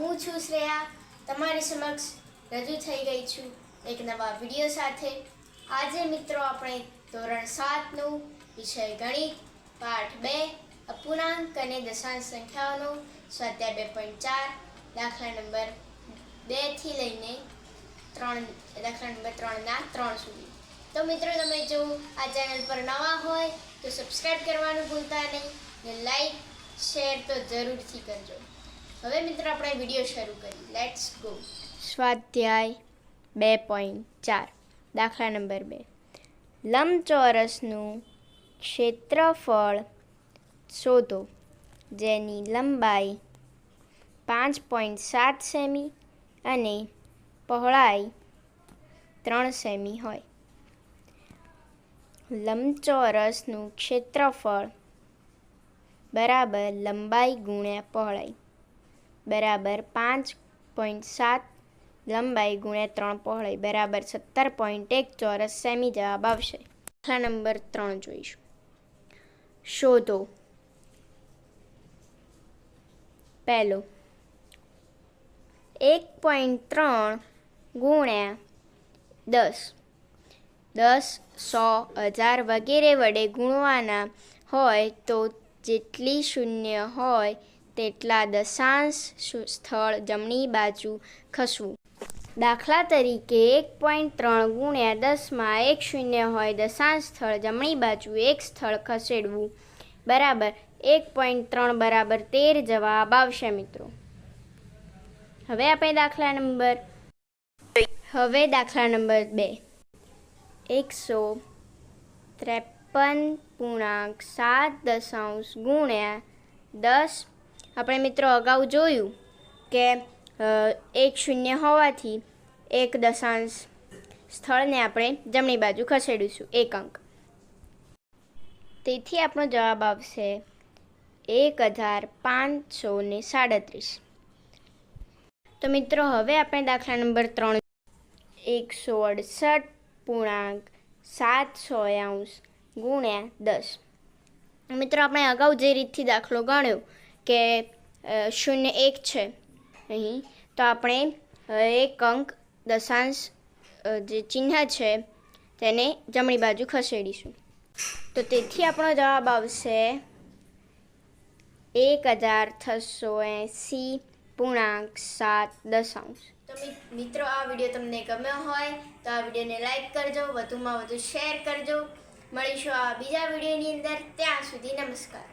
હું છું શ્રેયા. તમારી સમક્ષ રજૂ થઈ ગઈ છું એક નવા વીડિયો સાથે. આજે મિત્રો આપણે ધોરણ સાતનું વિષય ગણિત, પાઠ બે, અપૂર્ણાંક અને દશાંશ સંખ્યાઓનો સ્વાધ્યાય બે પોઈન્ટ ચાર, દાખલા નંબર બેથી લઈને ત્રણ, દાખલા નંબર ત્રણના ત્રણ સુધી. તો મિત્રો, તમે જો આ ચેનલ પર નવા હોય તો સબસ્ક્રાઈબ કરવાનું ભૂલતા નહીં ને લાઈક શેર તો જરૂરથી કરજો. હવે મિત્રો, આપણે વીડિયો શરૂ કરીએ. લેટ્સ ગો સ્વાધ્યાય બે પોઈન્ટ ચાર. દાખલા નંબર બે. લંબચોરસનું ક્ષેત્રફળ શોધો, જેની લંબાઈ પાંચ પોઈન્ટ સાત સેમી અને પહોળાઈ ત્રણ સેમી હોય. લંબચોરસનું ક્ષેત્રફળ બરાબર લંબાઈ ગુણ્યા પહોળાઈ. બરાબર પાંચ પોઈન્ટ સાત, લંબાઈ ગુણ્યા ત્રણ પહોળાઈ બરાબર સત્તર પોઈન્ટ એક ચોરસ સેમી જવાબ આવશે. દાખલા નંબર ત્રણ જોઈશું. શોધો. પહેલો. એક પોઈન્ટ ત્રણ ગુણ્યા દસ. દસ સો હજાર વગેરે વડે ગુણવાના હોય તો જેટલી શૂન્ય હોય તેટલા દશાંશ સ્થળ જમણી બાજુ ખસવું. દાખલા તરીકે એક પોઈન્ટ ત્રણ ગુણ્યા દસમાં એક શૂન્ય હોય દશાંશ સ્થળ જમણી બાજુ એક સ્થળ ખસેડવું. બરાબર, એક પોઈન્ટ ત્રણ બરાબર તેર જવાબ આવશે મિત્રો. હવે આપણે દાખલા નંબર હવે દાખલા નંબર બે. એકસો ત્રેપન પૂર્ણાંક સાત દશાંશ ગુણ્યા દસ આપણે મિત્રો અગાઉ જોયું કે એક શૂન્ય હોવાથી એક દશાંશ સ્થળને આપણે જમણી બાજુ ખસેડીશું. એક અંક. તેથી આપણો જવાબ આવશે એક હજાર પાંચસો ને સાડત્રીસ. તો મિત્રો, હવે આપણે દાખલા નંબર ત્રણ એકસો અડસઠ પૂર્ણાંક સાત સોયાંશ ગુણ્યા દસ. મિત્રો, આપણે અગાઉ જે રીતથી દાખલો ગણ્યો કે શૂન્ય એક છે. અહીં તો આપણે એક અંક દશાંશ જે ચિહ્ન છે તેને જમણી બાજુ ખસેડીશું. તો તેથી આપણો જવાબ આવશે એક હજાર છસો એંસી પૂર્ણાંક સાત દશાંશ. તો મિત્રો, આ વીડિયો તમને ગમ્યો હોય તો આ વિડીયોને લાઈક કરજો, વધુમાં વધુ શેર કરજો. મળીશું આ બીજા વિડીયોની અંદર. ત્યાં સુધી નમસ્કાર.